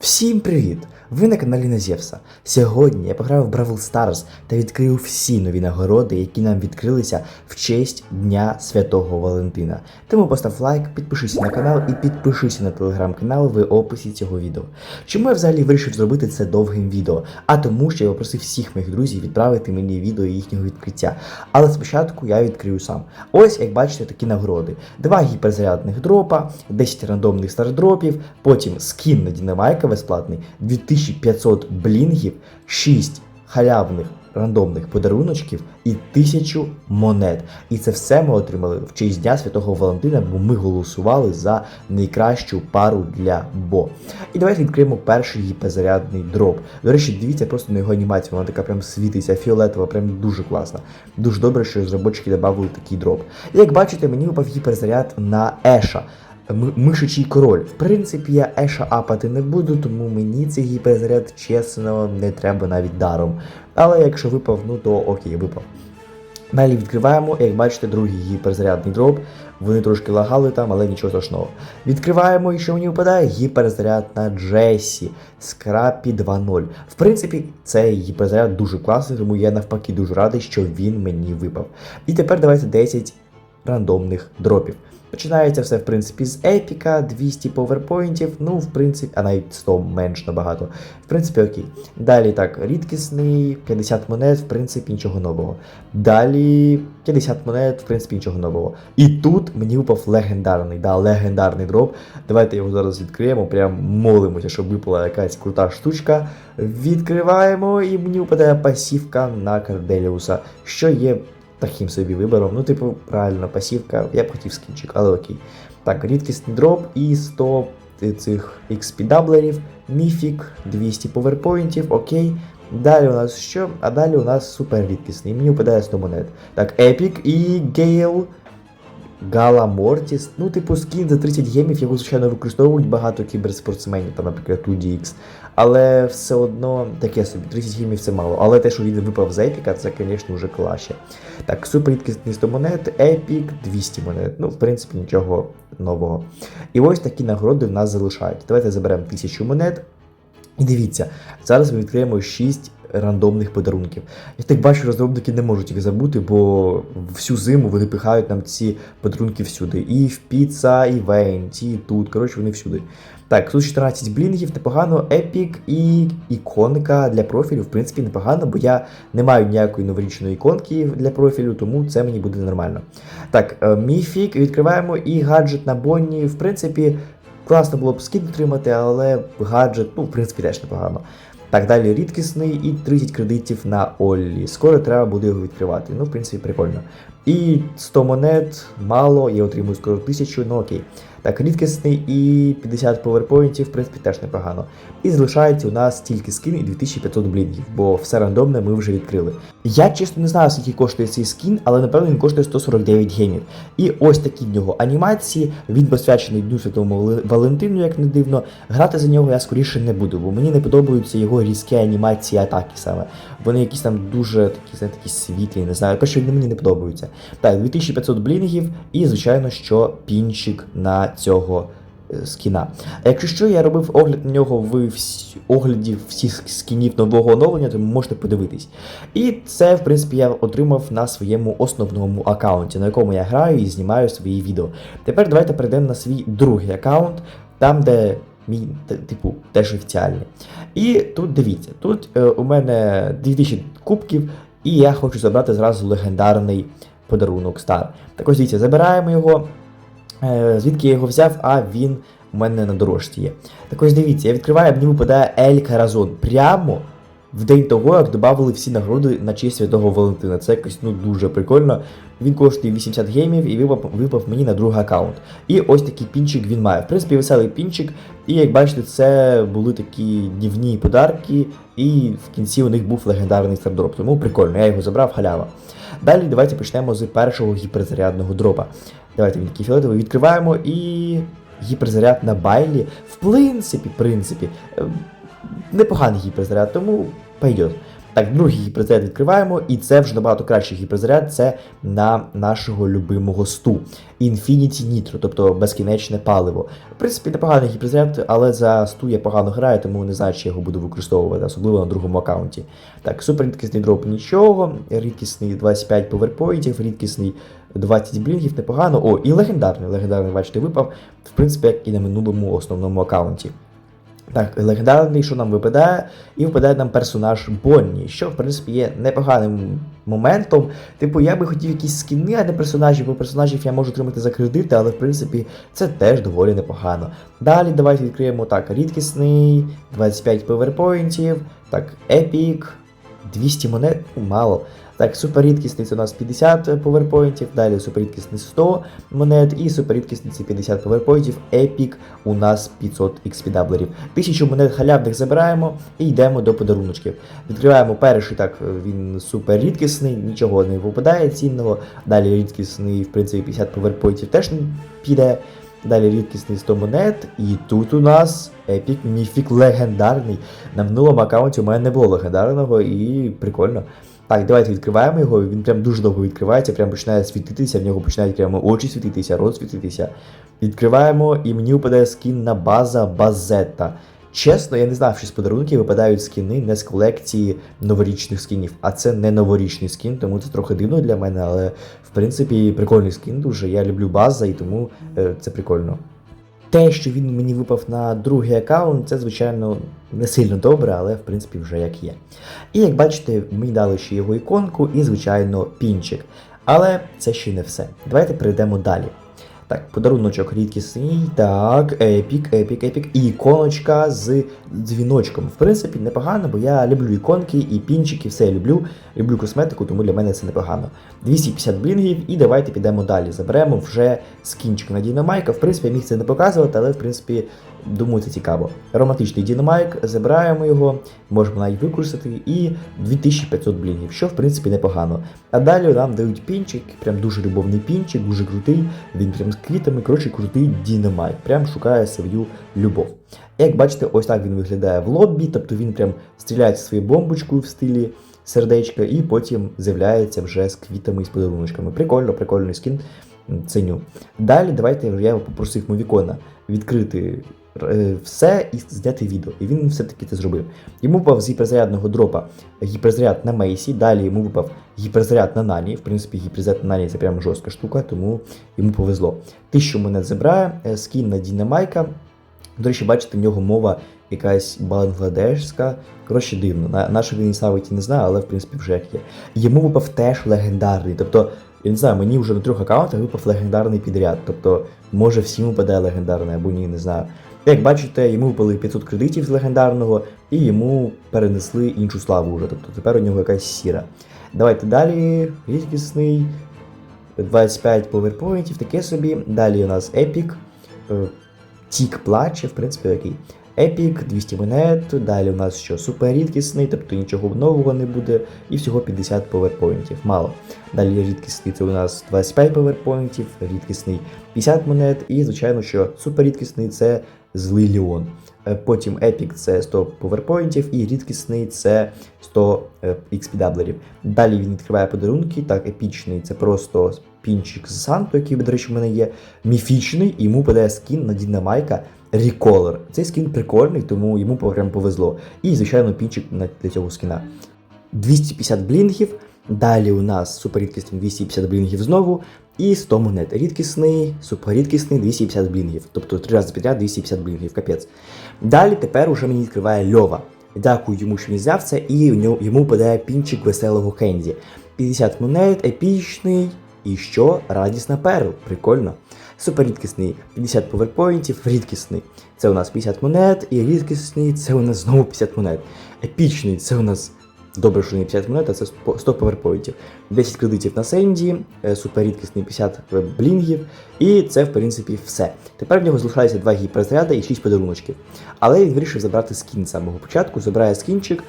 Всім привіт! Ви на каналі Назєвса. Сьогодні я пограв в Бравл Stars та відкрив всі нові нагороди, які нам відкрилися в честь Дня Святого Валентина. Тому постав лайк, підпишися на канал і підпишися на телеграм-канал в описі цього відео. Чому я взагалі вирішив зробити це довгим відео? А тому, що я попросив всіх моїх друзів відправити мені відео їхнього відкриття. Але спочатку я відкрию сам. Ось, як бачите, такі нагороди: два гіперзарядних дропа, 10 рандомних стардропів, потім скін на Дінамайка безплатний, 2500 блінгів, 6 халявних рандомних подаруночків і 1000 монет. І це все ми отримали в честь Дня Святого Валентина, бо ми голосували за найкращу пару для Бо. І давайте відкриємо перший гіперзарядний дроп. До речі, дивіться просто на його анімацію, вона така прям світиться, фіолетова, прям дуже класна. Дуже добре, що розробники додали такий дроп. І як бачите, мені випав гіперзаряд на Еша. М- Мишачий король. В принципі, я Еша апати не буду, тому мені цей гіперзаряд, чесно, не треба навіть даром. Але якщо випав, ну то окей, випав. Далі відкриваємо, як бачите, другий гіперзарядний дроп. Вони трошки лагали там, але нічого страшного. Відкриваємо, і що мені випадає? Гіперзаряд на Джесі Скрапі 2.0. В принципі, цей гіперзаряд дуже класний, тому я навпаки дуже радий, що він мені випав. І тепер давайте 10 рандомних дропів. Починається все, в принципі, з епіка, 200 поверпоінтів, ну, в принципі, а навіть 100 менш набагато. В принципі, окей. Далі так, рідкісний, 50 монет, в принципі, нічого нового. Далі 50 монет, в принципі, нічого нового. І тут мені випав легендарний, да, легендарний дроп. Давайте його зараз відкриємо, прям молимося, щоб випала якась крута штучка. Відкриваємо, і мені випадає пасівка на Карделіуса, що є таким собі вибором. Ну, типу, правильно, пасівка, я б хотів скінчик, але окей. Так, рідкісний дроп і 100 цих XP-даблерів, міфік, 200 поверпоінтів, окей. Далі у нас що? А далі у нас супер рідкісний. Мені випадає 100 монет. Так, Епік і Гейл. Гала Мортіс. Ну, типу, скін за 30 гемів, його, звичайно, використовують багато кіберспортсменів, там, наприклад, 2DX. Але все одно таке собі, 30 гемів це мало. Але те, що він випав з епіка, це, звісно, вже краще. Так, супер рідкісний 100 монет, епік 200 монет. Ну, в принципі, нічого нового. І ось такі нагороди в нас залишають. Давайте заберемо 1000 монет. І дивіться, зараз ми відкриємо 6 рандомних подарунків. Я так бачу, розробники не можуть їх забути, бо всю зиму вони пихають нам ці подарунки всюди. І в піца, і в Енті, і тут. Коротше, вони всюди. Так, тут 14 блінгів, непогано, епік і іконка для профілю, в принципі, непогано, бо я не маю ніякої новорічної іконки для профілю, тому це мені буде нормально. Так, е, міфік, відкриваємо і гаджет на Бонні. В принципі, класно було б скін отримати, але гаджет, ну, в принципі, теж непогано. Так, далі рідкісний і 30 кредитів на Оллі. Скоро треба буде його відкривати. Ну, в принципі, прикольно. І 100 монет мало, я отримую скоро 1000, ну окей. Так, рідкісний і 50 поверпоінтів, в принципі, теж непогано. І залишається у нас тільки скін і 2500 блінгів, бо все рандомне ми вже відкрили. Я чесно не знаю, скільки коштує цей скін, але напевно він коштує 149 гемів. І ось такі в нього анімації. Він посвячений Дню Святому Валентину, як не дивно. Грати за нього я скоріше не буду, бо мені не подобаються його різкі анімації атаки саме. Вони якісь там дуже такі, знаєте, такі світлі, не знаю. Перше, вони мені не подобаються. Так, 2500 блінгів, і, звичайно, що пінчик на цього е, скіна. Якщо що, я робив огляд на нього в огляді всіх скінів нового оновлення, тому можете подивитись. І це, в принципі, я отримав на своєму основному аккаунті, на якому я граю і знімаю свої відео. Тепер давайте перейдемо на свій другий аккаунт, там, де мій, типу, теж офіціальний. І тут дивіться, тут е, у мене 2000 кубків, і я хочу забрати зразу легендарний подарунок Стар. Так ось дивіться, забираємо його. Е, звідки я його взяв, а він у мене на дорожці є. Так ось дивіться, я відкриваю, мені випадає Ель Каразон. Прямо в день того, як додали всі нагороди на честь Святого Валентина. Це якось ну дуже прикольно. Він коштує 80 геймів і випав, випав мені на другий аккаунт. І ось такий пінчик він має. В принципі, веселий пінчик. І як бачите, це були такі днівні подарки, і в кінці у них був легендарний стардроп. Тому прикольно, я його забрав, халява. Далі давайте почнемо з першого гіперзарядного дропа. Давайте він такий фіолетовий відкриваємо і гіперзаряд на байлі. В принципі, принципі, е, непоганий гіперзаряд, тому пойдет. Так, другий гіперзаряд відкриваємо, і це вже набагато кращий гіперзаряд. Це на нашого любимого сту. Infinity Nitro, тобто безкінечне паливо. В принципі, непоганий гіперзаряд, але за сту я погано граю, тому не знаю, чи я його буду використовувати, особливо на другому аккаунті. Так, супер рідкісний дроп нічого, рідкісний 25 поверпоїнтів, рідкісний 20 блінгів, непогано. О, і легендарний. Легендарний, бачите, випав, в принципі, як і на минулому основному аккаунті. Так, легендарний, що нам випадає, і випадає нам персонаж Бонні, що в принципі є непоганим моментом. Типу, я би хотів якісь скіни, а не персонажів, бо персонажів я можу отримати за кредити, але в принципі це теж доволі непогано. Далі давайте відкриємо так, рідкісний, 25 поверпоінтів, так, епік, 200 монет, ну, мало. Так, суперрідкісний це у нас 50 поверпоінтів, далі суперрідкісний 100 монет і суперрідкісний це 50 поверпоінтів, епік у нас 500 XP-даблерів. 1000 монет халявних забираємо і йдемо до подаруночків. Відкриваємо перший, так, він суперрідкісний, нічого не випадає цінного. Далі рідкісний, в принципі, 50 поверпоінтів теж піде. Далі рідкісний 100 монет, і тут у нас епік міфік легендарний. На минулому аккаунті у мене не було легендарного і прикольно. Так, давайте відкриваємо його. Він прям дуже довго відкривається, прям починає світитися, в нього починають прямо очі світитися, рот світитися. Відкриваємо, і мені випадає скін на база Базетта. Чесно, я не знав, що з подарунків випадають скіни не з колекції новорічних скінів, а це не новорічний скін, тому це трохи дивно для мене, але в принципі прикольний скін дуже. Я люблю база і тому е, це прикольно. Те, що він мені випав на другий аккаунт, це, звичайно, не сильно добре, але в принципі вже як є. І як бачите, мені дали ще його іконку і, звичайно, пінчик. Але це ще не все. Давайте перейдемо далі. Так, подаруночок рідкісний, так, епік, епік, епік, і іконочка з дзвіночком. В принципі, непогано, бо я люблю іконки і пінчики, все я люблю. Люблю косметику, тому для мене це непогано. 250 блінгів, і давайте підемо далі. Заберемо вже скінчик на Дінамайка. В принципі, я міг це не показувати, але в принципі, думаю, це цікаво. Романтичний Дінамайк, забираємо його, можемо навіть використати, і 2500 блінгів, що в принципі непогано. А далі нам дають пінчик, прям дуже любовний пінчик, дуже крутий. Він прям з квітами, коротше, крутий Дінамайк. Прям шукає свою любов. Як бачите, ось так він виглядає в лоббі, тобто він прям стріляє своєю бомбочкою в стилі сердечка, і потім з'являється вже з квітами і з подаруночками. Прикольно, прикольний скін. Ценю. Далі давайте я попросив Мовікона відкрити е, все і зняти відео. І він все-таки це зробив. Йому випав з гіперзарядного дропа гіперзаряд на Мейсі, далі йому випав гіперзаряд на Нані. В принципі, гіперзаряд на Нані це прямо жорстка штука, тому йому повезло. Тисячу монет забирає, е, скін на Дінамайка. До речі, бачите, в нього мова якась бангладешська. Коротше, дивно. На, на він ставить, не знаю, але в принципі вже як є. Йому випав теж легендарний. Тобто, я не знаю, мені вже на трьох аккаунтах випав легендарний підряд. Тобто, може всім випадає легендарний або ні, не знаю. Як бачите, йому випали 500 кредитів з легендарного, і йому перенесли іншу славу вже. Тобто тепер у нього якась сіра. Давайте далі. Рідкісний. 25 поверпоінтів, таке собі. Далі у нас епік. Тік плаче, в принципі, окей. Епік, 200 монет, далі у нас що супер рідкісний, тобто нічого нового не буде, і всього 50 поверпоінтів. Мало. Далі рідкісний це у нас 25 поверпоінтів, рідкісний 50 монет, і, звичайно, що супер рідкісний це злий Ліон. Е, Потім епік це 100 поверпоінтів, і рідкісний це 100 XP-даблерів. Далі він відкриває подарунки. Так, епічний це просто пінчик з Санту, який, до речі, в мене є. Міфічний, і йому падає скін на Дінамайка Ріколер. Цей скін прикольний, тому йому прям повезло. І, звичайно, пінчик для цього скіна. 250 блінгів. Далі у нас суперрідкісний 250 блінгів знову. І 100 монет. Рідкісний, суперрідкісний 250 блінгів. Тобто 3 рази підряд 250 блінгів, капець. Далі тепер уже мені відкриває Льова. Дякую йому, що він взяв це, і йому падає пінчик веселого Кензі. 50 монет, епічний. І що? Радісна перл. Прикольно. Суперрідкісний 50 поверпоінтів, рідкісний. Це у нас 50 монет, і рідкісний це у нас знову 50 монет. Епічний це у нас добре, що не 50 монет, а це 100 поверпоінтів. 10 кредитів на Сенді, е, суперрідкісний 50 блінгів. І це, в принципі, все. Тепер в нього залишається 2 гіперзаряди і 6 подаруночків. Але він вирішив забрати скін з самого початку. Забирає скінчик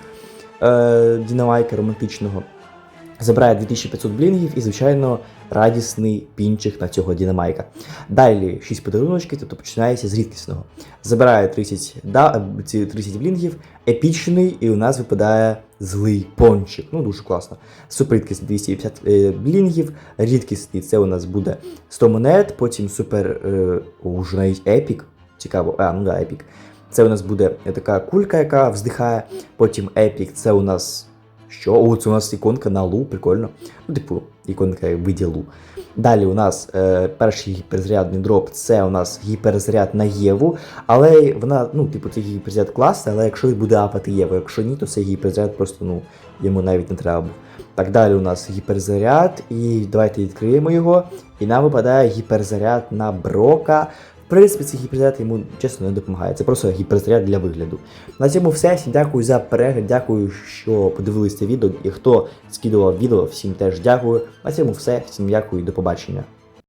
е, Дінамайка романтичного. Забирає 2500 блінгів і, звичайно, радісний пінчик на цього Дінамайка. Далі 6 подаруночків, тобто починається з рідкісного. Забирає 30, да, 30 блінгів, епічний, і у нас випадає злий пончик. Ну, дуже класно. Суперрідкісний 250 е, блінгів, рідкісний це у нас буде 100 монет, потім супер, е, о, навіть епік. Цікаво, а, ну да, епік. Це у нас буде така кулька, яка вздихає. Потім епік, це у нас. Що? О, це у нас іконка на лу, прикольно. Ну, типу, іконка в виді лу. Далі у нас е, перший гіперзарядний дроп це у нас гіперзаряд на Єву, але вона, ну, типу, це гіперзаряд класний, але якщо буде апати Єву, якщо ні, то цей гіперзаряд просто ну, йому навіть не треба був. Так, далі у нас гіперзаряд, і давайте відкриємо його. І нам випадає гіперзаряд на Брока. Принципі, цей гіперзаряд йому чесно не допомагає. Це просто гіперзаряд для вигляду. На цьому все. Всім дякую за перегляд. Дякую, що подивилися відео. І хто скидував відео, всім теж дякую. На цьому все. Всім дякую і до побачення.